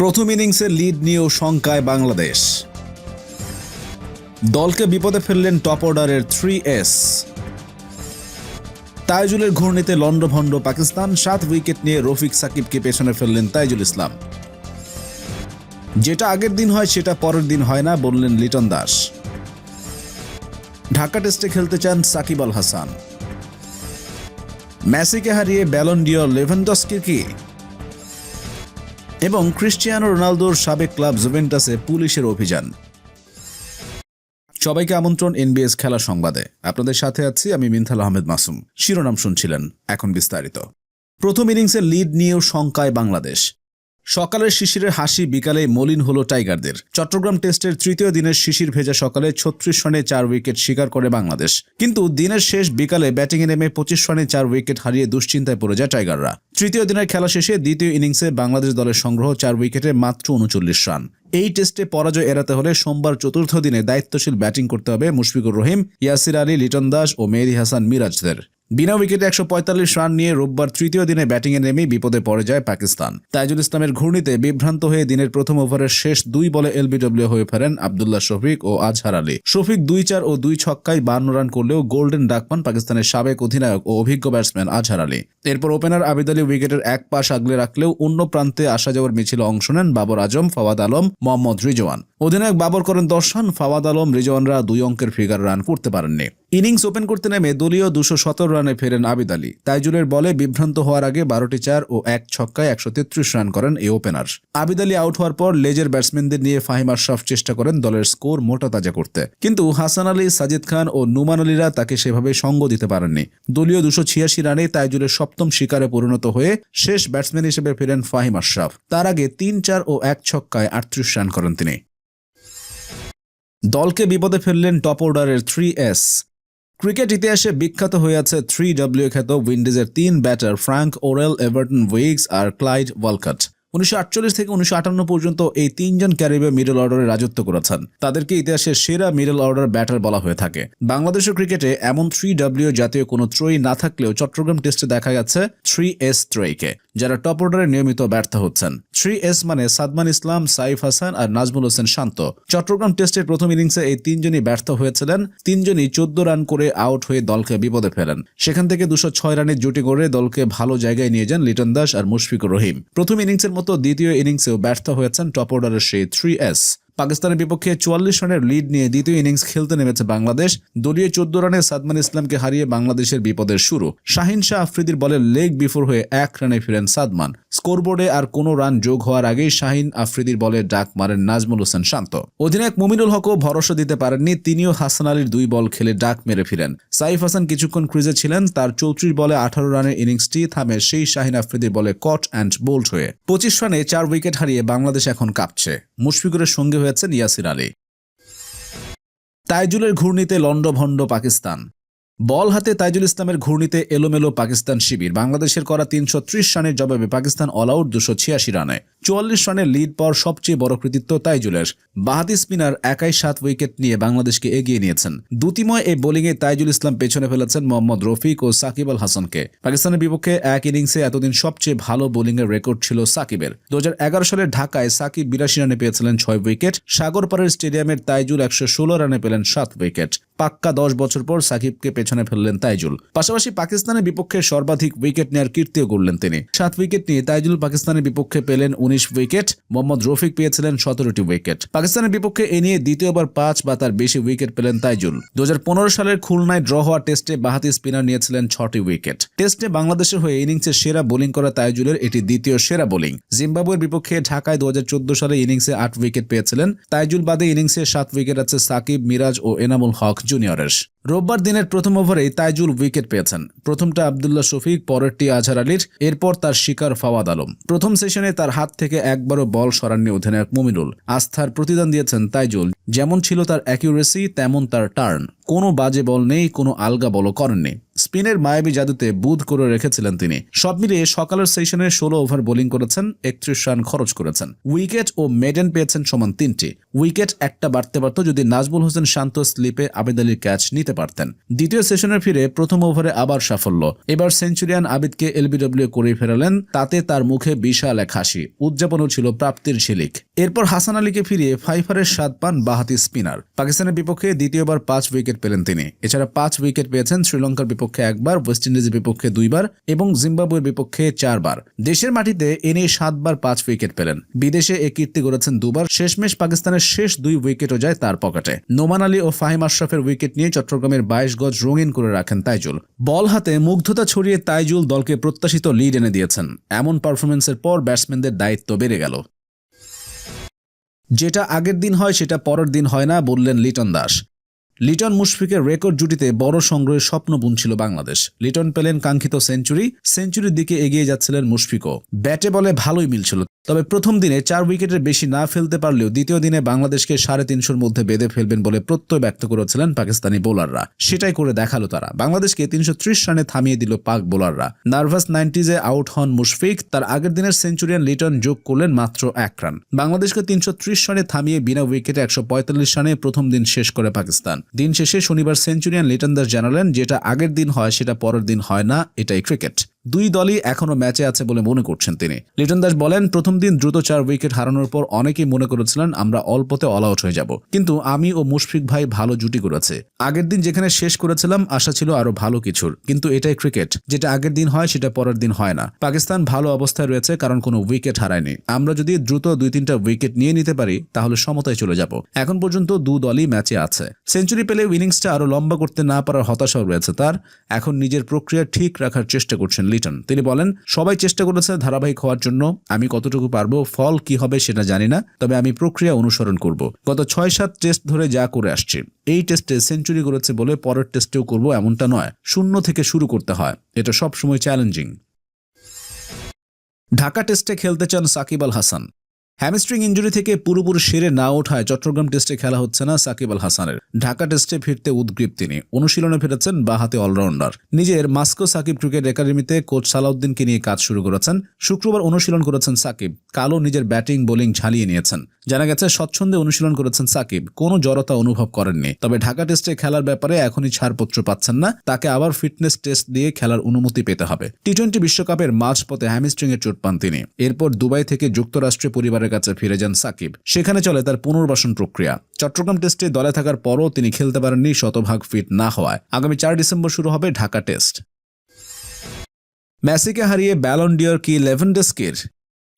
প্রথম ইনিংসে লিড নিয়েও শঙ্কায় বাংলাদেশ। দলকে বিপদে ফেললেন টপ অর্ডারের থ্রি এস তাইজুলের ঘূর্ণিতে লন্ডভন্ড পাকিস্তান, সাত উইকেট নিয়ে রফিক সাকিবকে পেছনে ফেললেন তাইজুল ইসলাম। যেটা আগের দিন হয়, সেটা পরের দিন হয় না, বললেন লিটন দাস। ঢাকা টেস্টে খেলতে চান সাকিব আল হাসান। মেসিকে হারিয়ে ব্যালন ডিওর লেভেন্ডস্কি কি? এবং ক্রিশ্চিয়ানো রোনালদোর সাবেক ক্লাব জুভেন্টাসে পুলিশের অভিযান। সবাইকে আমন্ত্রণ এনবিএস খেলা সংবাদে। আপনাদের সাথে আছি আমি মিনথাল আহমেদ মাসুম। শিরোনাম শুনছিলেন এখন বিস্তারিত। প্রথম ইনিংসে লিড নিয়েও শঙ্কায় বাংলাদেশ। সকালের শিশিরের হাসি বিকালে মলিন হলো টাইগারদের। চট্টগ্রাম টেস্টের তৃতীয় দিনের শিশির ভেজা সকালে ছত্রিশ রানে চার উইকেট শিকার করে বাংলাদেশ। কিন্তু দিনের শেষ বিকালে ব্যাটিংয়ে নেমে পঁচিশ রানে চার উইকেট হারিয়ে দুশ্চিন্তায় পড়ে যায় টাইগাররা। তৃতীয় দিনের খেলা শেষে দ্বিতীয় ইনিংসে বাংলাদেশ দলের সংগ্রহ চার উইকেটে মাত্র উনচল্লিশ রান। এই টেস্টে পরাজয় এড়াতে হলে সোমবার চতুর্থ দিনে দায়িত্বশীল ব্যাটিং করতে হবে মুশফিকুর রহিম, ইয়াসির আলী, লিটন দাস ও মেহেদি হাসান মিরাজদের। বিনা উইকেটে একশো পঁয়তাল্লিশ রান নিয়ে রোববার তৃতীয় দিনে ব্যাটিংয়ে নেমেই বিপদে পড়ে যায় পাকিস্তান। তাইজুল ইসলামের ঘূর্ণিতে বিভ্রান্ত হয়ে দিনের প্রথম ওভারের শেষ দুই বলে এলবিডব্লিউ হয়ে ফেরেন আবদুল্লাহ শফিক ও আজহার আলী। শফিক দুই চার ও দুই ছক্কায় বান্ন রান করলেও গোল্ডেন ডাক পান পাকিস্তানের সাবেক অধিনায়ক ও অভিজ্ঞ ব্যাটসম্যান আজহার আলী। এরপর ওপেনার আবিদ আলী উইকেটের এক পাশ আগলে রাখলেও অন্য প্রান্তে আসা যাওয়ার মিছিল অংশ নেন বাবর আজম, ফাওয়াদ আলম, মোহাম্মদ রিজওয়ান। অধিনায়ক বাবর করেন দশ রান ফাওয়াদ আলম, রিজওয়ানরা দুই অঙ্কের ফিগার রান করতে পারেননি। ইনিংস ওপেন করতে নেমে দলীয় দুশো সতেরো রানে ফেরেন আবিদ আলী। তাইজুলের বলে বিভ্রান্ত হওয়ার আগে বারোটি চার ও এক ছক্কায় একশো তেত্রিশ রান করেন এই ওপেনার। আবিদ আলী আউট হওয়ার পর লেজের ব্যাটসম্যানদের নিয়ে ফাহিম আশরাফ চেষ্টা করেন দলের স্কোর মোটা তাজা করতে। কিন্তু হাসান আলী, সাজিদ খান ও নুমান আলীরা তাকে সেভাবে সঙ্গ দিতে পারেননি। দলীয় দুশো ছিয়াশি রানে তাইজুলের সপ্তম শিকারে পরিণত হয়ে শেষ ব্যাটসম্যান হিসেবে ফেরেন ফাহিম আশরাফ। তার আগে তিন চার ও এক ছক্কায় আটত্রিশ রান করেন তিনি। দলকে বিপদে ফেললেন টপ অর্ডারের থ্রি এস। ক্রিকেট ইতিহাসে বিখ্যাত হয়ে আছে থ্রি ডব্লিউ খ্যাত উইন্ডিজের তিন batter Frank Worrell, Everton Weekes আর ক্লাইড ওয়ালকাট। উনিশশো আটচল্লিশ থেকে উনিশশো আটান্ন পর্যন্ত এই তিনজন ক্যারিবে মিডল অর্ডারে রাজত্ব করেছেন। তাদেরকে ইতিহাসের সেরা মিডল অর্ডার ব্যাটার বলা হয়ে থাকে। বাংলাদেশের ক্রিকেটে এমন থ্রি ডব্লিউ জাতীয় কোনো ত্রয়ী না থাকলেও চট্টগ্রাম টেস্টে দেখা গেছে থ্রি এস ত্রয়ীকে, যারা টপ অর্ডারে নিয়মিত ব্যর্থ হচ্ছেন। থ্রি এস মানে সাদমান ইসলাম, সাইফ হাসান আর নাজমুল হোসেন শান্ত। চট্টগ্রাম টেস্টের প্রথম ইনিংসে এই তিনজনই ব্যর্থ হয়েছিলেন। তিনজনই চোদ্দ রান করে আউট হয়ে দলকে বিপদে ফেলেন। সেখান থেকে দুশো ছয় রানের জুটি করে দলকে ভালো জায়গায় নিয়ে যান লিটন দাস আর মুশফিকুর রহিম। প্রথম ইনিংসের মতো দ্বিতীয় ইনিংসেও ব্যর্থ হয়েছেন টপ অর্ডারের সেই থ্রি এস পাকিস্তানের বিপক্ষে চুয়াল্লিশ রানের লিড নিয়ে দ্বিতীয় ইনিংস খেলতে নেমেছে বাংলাদেশ। দলীয় চোদ্দ রানে সাদমান ইসলামকে হারিয়ে বাংলাদেশের বিপদের শুরু। শাহিন শাহ আফ্রিদির বলে লেগ বিফোর হয়ে এক রানে ফিরেন সাদমান। স্কোরবোর্ডে আর কোনো রান যোগ হওয়ার আগেই শাহিন আফ্রিদির বলে ডাক মারেন নাজমুল হোসেন শান্ত। অধিনায়ক মুমিনুল হকও ভরসা দিতে পারেননি, তিনিও হাসান আলীর দুই বল খেলে ডাক মেরে ফিরেন। সাইফ হাসান কিছুক্ষণ ক্রিজে ছিলেন, তার চৌত্রিশ বলে আঠারো রানের ইনিংসটি থামে সেই শাহিন আফ্রিদির বলে কট অ্যান্ড বোল্ড হয়ে। পঁচিশ রানে চার উইকেট হারিয়ে বাংলাদেশ এখন কাঁপছে। মুশফিকুরের সঙ্গে হয়েছেন ইয়াসির আলী। তাইজুলের ঘূর্ণিতে লন্ডভন্ড পাকিস্তান। বল হাতে তাইজুল ইসলামের ঘূর্ণিতে এলোমেলো পাকিস্তান শিবির। বাংলাদেশের করা তিনশো ত্রিশ রানের জবাবে পাকিস্তান অল আউট দুশো ছিয়াশি রানে। চুয়াল্লিশ রানের লিড পর সবচেয়ে বড় কৃতিত্ব তাইজুলের। বাহাদি স্পিনার একাই সাত উইকেট নিয়ে বাংলাদেশকে এগিয়ে নিয়েছেন। দুতিময় এই বোলিংয়ে তাইজুল ইসলাম পেছনে ফেলেছেন মোহাম্মদ রফিক ও সাকিব আল হাসানকে। পাকিস্তানের বিপক্ষে এক ইনিংসে এতদিন সবচেয়ে ভালো বোলিংয়ের রেকর্ড ছিল সাকিবের। দু হাজার এগারো সালে ঢাকায় সাকিব বিরাশি রানে পেয়েছিলেন ছয় উইকেট। সাগরপাড়ের স্টেডিয়ামের তাইজুল একশো ষোলো রানে পেলেন সাত উইকেট। পাক্কা দশ বছর পর সাকিবকে পেছনে ফেললেন তাইজুল। পাশাপাশি পাকিস্তানের বিপক্ষে সর্বাধিক উইকেট নেওয়ার কীর্তিও গড়লেন তিনি। সাত উইকেট নিয়ে তাইজুল পাকিস্তানের বিপক্ষে পেলেন উনিশ উইকেট, মোহাম্মদ রফিক পেয়েছিলেন সতেরোটি উইকেট। পাকিস্তানের বিপক্ষে এ নিয়ে দ্বিতীয়বার পাঁচ বা তার বেশি উইকেট পেলেন তাইজুল। দু হাজার পনেরো সালের খুলনায় ড্র হওয়া টেস্টে বাহাতি স্পিনার নিয়েছিলেন ছটি উইকেট। টেস্টে বাংলাদেশের হয়ে ইনিংসে সেরা বোলিং করা তাইজুলের এটি দ্বিতীয় সেরা বোলিং। জিম্বাবুয়ের বিপক্ষে ঢাকায় দু হাজার চোদ্দ সালে ইনিংসে আট উইকেট পেয়েছিলেন। তাইজুল বাদে ইনিংসে সাত উইকেট আছে সাকিব, মিরাজ ও এনামুল হক Júniorers. রোববার দিনের প্রথম ওভারেই তাইজুল উইকেট পেয়েছেন। প্রথমটা আবদুল্লাহ শফিক, পরেরটি আজহার আলীর, এরপর তার শিকার ফাওয়াদ আলম। প্রথম সেশনে তার হাত থেকে একবারও বল সরাননি অধিনায়ক মুমিনুল। আস্থার প্রতিদান দিয়েছেন তাইজুল। যেমন ছিল তার অ্যাকিউরেসি, তেমন তার টার্ন। কোনো বাজে বল নেই, কোনো আলগা বলও করেননি। স্পিনের মায়াবী জাদুতে বুধ করে রেখেছিলেন তিনি। সব মিলিয়ে সকালের সেশনে ষোলো ওভার বোলিং করেছেন, একত্রিশ রান খরচ করেছেন। উইকেট ও মেডেন পেয়েছেন সমান তিনটি। উইকেট একটা বাড়তে পারত যদি নাজমুল হোসেন শান্ত স্লিপে আবেদ আলীর ক্যাচ নিতে পারতেন। দ্বিতীয় সেশনে ফিরে প্রথম ওভারে আবার সাফল্য। এবার সেঞ্চুরিয়ান আবিদকে এলবিডব্লিউ করে ফেরালেন, তাতে তার মুখে বিশাল এক হাসি। উদযাপনও ছিল প্রাপ্তির ঝিলিক এরপর হাসান আলীকে ফিরিয়ে ফাইফারের স্বাদ পান বাহাতি স্পিনার। পাকিস্তানের বিপক্ষে দ্বিতীয়বার পাঁচ উইকেট পেলেন তিনি। এছাড়া পাঁচ উইকেট পেয়েছেন শ্রীলঙ্কার বিপক্ষে একবার, ওয়েস্ট ইন্ডিজের বিপক্ষে দুইবার এবং জিম্বাবুয়ের বিপক্ষে চারবার। দেশের মাটিতে এ নিয়ে সাতবার পাঁচ উইকেট পেলেন। বিদেশে এ কীর্তি গড়েছেন দুবার। শেষমেশ পাকিস্তানের শেষ দুই উইকেটও যায় তার পকেটে। নোমান আলী ও ফাহিম আশরাফের উইকেট নিয়ে চট্টগ্রামের বাইশ গজ রঙিন করে রাখেন তাইজুল। বল হাতে মুগ্ধতা ছড়িয়ে তাইজুল দলকে প্রত্যাশিত লিড এনে দিয়েছেন। এমন পারফরমেন্সের পর ব্যাটসম্যানদের দায়িত্ব বেড়ে গেল। যেটা আগের দিন হয়, সেটা পরের দিন হয় না, বললেন লিটন দাস। লিটন মুশফিকের রেকর্ড জুটিতে বড় সংগ্রহের স্বপ্ন বুনছিল বাংলাদেশ। লিটন পেলেন কাঙ্ক্ষিত সেঞ্চুরি, সেঞ্চুরির দিকে এগিয়ে যাচ্ছিলেন মুশফিকও। ব্যাটে বলে ভালোই মিলছিল। তবে প্রথম দিনে চার উইকেটের বেশি না ফেলতে পারলেও দ্বিতীয় দিনে বাংলাদেশকে সাড়ে তিনশোর মধ্যে বেঁধে ফেলবেন বলে প্রত্যয় ব্যক্ত করেছিলেন পাকিস্তানি বোলাররা। সেটাই করে দেখাল তারা। বাংলাদেশকে তিনশো ত্রিশ রানে থামিয়ে দিল পাক বোলাররা। নার্ভাস নাইনটিজে আউট হন মুশফিক, তার আগের দিনের সেঞ্চুরিয়ান লিটন যোগ করলেন মাত্র এক রান। বাংলাদেশকে তিনশো ত্রিশ রানে থামিয়ে বিনা উইকেটে একশো পঁয়তাল্লিশ রানে প্রথম দিন শেষ করে পাকিস্তান। দিন শেষে শনিবার সেঞ্চুরিয়ান লিটন দাস জানালেন যেটা আগের দিন হয়, সেটা পরের দিন হয় না, এটাই ক্রিকেট। দুই দলই এখনও ম্যাচে আছে বলে মনে করছেন তিনি। লিটন দাস বলেন, প্রথম দিন দ্রুত চার উইকেট হারানোর পর অনেকেই মনে করেছিলেন, আমরা অল্পতে অল আউট হয়ে যাব। কিন্তু আমি ও মুশফিক ভাই ভালো জুটি করেছে। আগের দিন যেখানে শেষ করেছিলাম, আশা ছিল আরও ভালো কিছুর। কিন্তু এটাই ক্রিকেট যেটা আগের দিন হয়, সেটা পরের দিন হয় না। পাকিস্তান ভালো অবস্থায় রয়েছে, কারণ কোনো উইকেট হারায়নি। আমরা যদি দ্রুত দুই তিনটা উইকেট নিয়ে নিতে পারি, তাহলে সমতায় চলে যাব। এখন পর্যন্ত দু দলই ম্যাচে আছে। সেঞ্চুরি পেলে ইনিংসটা আরও লম্বা করতে না পারার হতাশাও রয়েছে তার। এখন নিজের প্রক্রিয়া ঠিক রাখার চেষ্টা করছেন লিটন। তিনি বলেন, সবাই চেষ্টা করেছে ধারাবাহিক হওয়ার জন্য, আমি কতটুকু পারব, ফল কি হবে সেটা জানি না, তবে আমি প্রক্রিয়া অনুসরণ করব। গত ছয় সাত টেস্ট ধরে যা করে আসছি, এই টেস্টে সেঞ্চুরি করেছে বলে পরের টেস্টেও করব এমনটা নয়, শূন্য থেকে শুরু করতে হয়, এটা সবসময় চ্যালেঞ্জিং। ঢাকা টেস্টে খেলতে চান সাকিব আল হাসান। হ্যামস্ট্রিং ইঞ্জুরি থেকে পুরোপুরি সেরে না ওঠায় চট্টগ্রাম টেস্টে খেলা হচ্ছে না সাকিব আল হাসানের। ঢাকা টেস্টে ফিরতে উদ্গ্রীব তিনি। অনুশীলনে ফিরেছেন বাহাতে অলরাউন্ডার। নিজের মাস্কো সাকিব ক্রিকেট একাডেমিতে কোচ সালাউদ্দিনকে নিয়ে কাজ শুরু করেছেন। শুক্রবার অনুশীলন করেছেন সাকিব। কালো নিজের ব্যাটিং, বোলিং ঝালিয়ে নিয়েছেন। জানা গেছে, স্বচ্ছন্দে অনুশীলন করেছেন সাকিব। কোনো জড়তা অনুভব করেননি। তবে ঢাকা টেস্টে খেলার ব্যাপারে এখনই ছাড়পত্র পাচ্ছেন না। তাকে আবার ফিটনেস টেস্ট দিয়ে খেলার অনুমতি পেতে হবে। টি টোয়েন্টি বিশ্বকাপের মাঝপথে হ্যামিস্ট্রিং এর চোট পান তিনি। এরপর দুবাই থেকে যুক্তরাষ্ট্রে পরিবারের কাছে ফিরে যান সাকিব। সেখানে চলে তার পুনর্বাসন প্রক্রিয়া। চট্টগ্রাম টেস্টে দলে থাকার পরও তিনি খেলতে পারেননি শতভাগ ফিট না হওয়ায়। আগামী চার ডিসেম্বর শুরু হবে ঢাকা টেস্ট। মেসিকে হারিয়ে ব্যালন ডিয়ার কি লেভেন্ডেস্কির?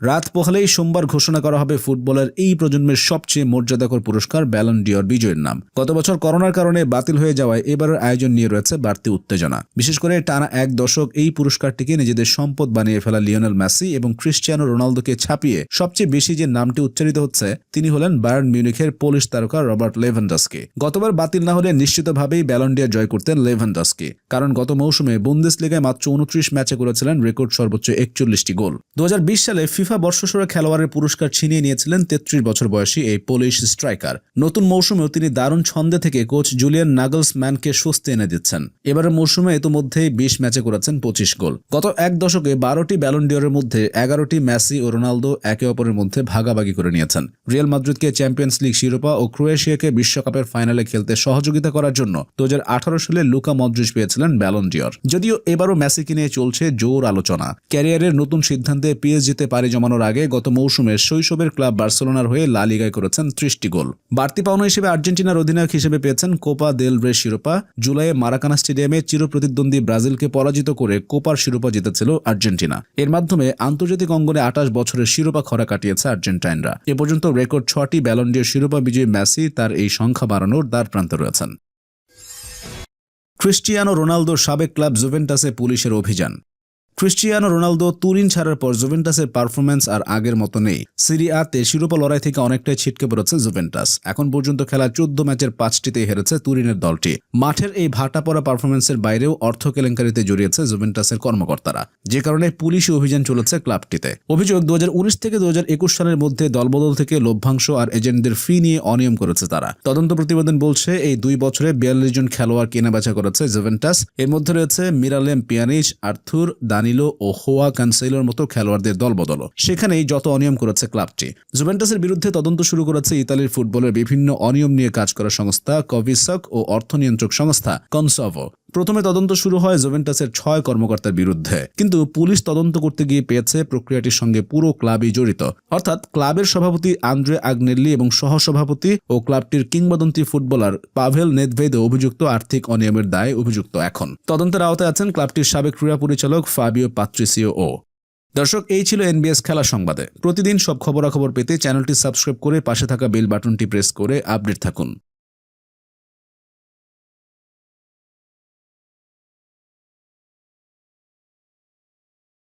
রাত পোহালেই সোমবার ঘোষণা করা হবে ফুটবলের এই প্রজন্মের সবচেয়ে মর্যাদাকর পুরস্কার ব্যালন ডিওর বিজয়ের নাম। গত বছর করোনার কারণে বাতিল হয়ে যাওয়ায় এবারের আয়োজন নিয়ে রয়েছে বাড়তি উত্তেজনা। বিশেষ করে টানা এক দশক এই পুরস্কারটিকে নিজেদের সম্পদ বানিয়ে ফেলা লিওনেল মেসি এবং ক্রিশ্চিয়ানো রোনালদোকে ছাপিয়ে সবচেয়ে বেশি যে নামটি উচ্চারিত হচ্ছে, তিনি হলেন বায়ার্ন মিউনিখের পোলিশ তারকা রবার্ট লেভেন্ডাসকে। গতবার বাতিল না হলে নিশ্চিতভাবেই ব্যালন ডিয়ার জয় করতেন লেভেন্ডাসকে, কারণ গত মৌসুমে বুন্দেস লিগায় মাত্র উনত্রিশ ম্যাচে করেছিলেন রেকর্ড সর্বোচ্চ একচল্লিশটি গোল। দু হাজার বিশ সালে ফিফা বর্ষসেরা খেলোয়াড়ের পুরস্কার ছিনিয়ে নিয়েছিলেন তেত্রিশ বছর বয়সী এই পোলিশ স্ট্রাইকার নতুন মৌসুমেও তিনি দারুণ ছন্দে থেকে কোচ জুলিয়ান নাগলস ম্যানকে স্বস্তি এনে দিচ্ছেন। এবারের মৌসুমে ইতোমধ্যেই বিশ ম্যাচে করেছেন পঁচিশ গোল। গত এক দশকে বারোটি ব্যালন্ডিয়রের মধ্যে এগারোটি মেসি ও রোনালদো একে অপরের মধ্যে ভাগাভাগি করে নিয়েছেন। রিয়াল মাদ্রিদকে চ্যাম্পিয়ন্স লিগ শিরোপা ও ক্রোয়েশিয়াকে বিশ্বকাপের ফাইনালে খেলতে সহযোগিতা করার জন্য দু হাজার আঠারো সালে লুকা মদ্রিস পেয়েছিলেন ব্যালন্ডিয়র যদিও এবারও মেসিকে নিয়ে চলছে জোর আলোচনা। ক্যারিয়ারের নতুন সিদ্ধান্তে পিএসজিতে পাড়ি জমানোর আগে গত মৌসুমে শৈশবের ক্লাব বার্সেলোনার হয়ে লা লিগায় করেছেন ত্রিশটি গোল। বাড়তি পাওনা হিসেবে আর্জেন্টিনার অধিনায়ক হিসেবে পেয়েছেন কোপা দেল রে শিরোপা। জুলাইয়ে মারাকানা স্টেডিয়ামে চিরপ্রতিদ্বন্দ্বী ব্রাজিলকে পরাজিত করে কোপার শিরোপা জিতেছিল আর্জেন্টিনা। এর মাধ্যমে আন্তর্জাতিক অঙ্গনে আঠাশ বছরের শিরোপা খরা কাটিয়েছে আর্জেন্টাইনরা। এ পর্যন্ত রেকর্ড ছটি ব্যালন্ডিয়ার শিরোপা বিজয়ী মেসি, তার এই সংখ্যা বাড়ানোর দ্বার প্রান্তে রয়েছেন। ক্রিস্টিয়ানো রোনালদোর সাবেক ক্লাব জুভেন্টাসে পুলিশের অভিযান। ক্রিস্টিয়ানো রোনালদো তুরিন ছাড়ার পর জুভেন্টাসের পারফরমেন্স আর আগের মতো নেই। সিরিয়াতে শিরোপা লড়াই থেকে অনেকটাই ছিটকে পড়েছে জুভেন্টাস। এখন পর্যন্ত খেলা চোদ্দ ম্যাচের পাঁচটিতে হেরেছে তুরিনের দলটি। মাঠের এই ভাটা পড়া পারফরমেন্সের বাইরেও অর্থ কেলেঙ্কারিতে জড়িয়েছে জুভেন্টাসের কর্মকর্তারা। যে কারণে পুলিশি অভিযান চলেছে ক্লাবটিতে। অভিযোগ, দুহাজার উনিশ থেকে দু হাজার একুশ সালের মধ্যে দলবদল থেকে লভ্যাংশ আর এজেন্টদের ফি নিয়ে অনিয়ম করেছে তারা। তদন্ত প্রতিবেদন বলছে, এই দুই বছরে বিয়াল্লিশ জন খেলোয়াড় কেনাবেচা করেছে জুভেন্টাস। এর মধ্যে রয়েছে মিরালেম পিয়ানিচ, আর্থুর দানিলো ও হোয়া কানসেলোর মতো খেলোয়াড়দের দলবদল সেখানেই যত অনিয়ম করেছে ক্লাবটি। জুভেন্টাসের বিরুদ্ধে তদন্ত শুরু করেছে ইতালির ফুটবলের বিভিন্ন অনিয়ম নিয়ে কাজ করা সংস্থা, কভিসক ও অর্থনিয়ন্ত্রক সংস্থা কনসভো প্রথমে তদন্ত শুরু হয় জোভেন্টাসের ছয় কর্মকর্তার বিরুদ্ধে। কিন্তু পুলিশ তদন্ত করতে গিয়ে পেয়েছে প্রক্রিয়াটির সঙ্গে পুরো ক্লাবই জড়িত। অর্থাৎ ক্লাবের সভাপতি আন্দ্রে আগনেল্লি এবং সহসভাপতি ও ক্লাবটির কিংবদন্তি ফুটবলার পাভেল নেদভেদ অভিযুক্ত আর্থিক অনিয়মের দায়ে অভিযুক্ত এখন। তদন্তের আওতায় আছেন ক্লাবটির সাবেক ক্রীড়া পরিচালক ফাবিও পাত্রিসিও ও। দর্শক, এই ছিল এনবিএস খেলা সংবাদে। প্রতিদিন সব খবরাখবর পেতে চ্যানেলটি সাবস্ক্রাইব করে পাশে থাকা বেল বাটনটি প্রেস করে আপডেট থাকুন।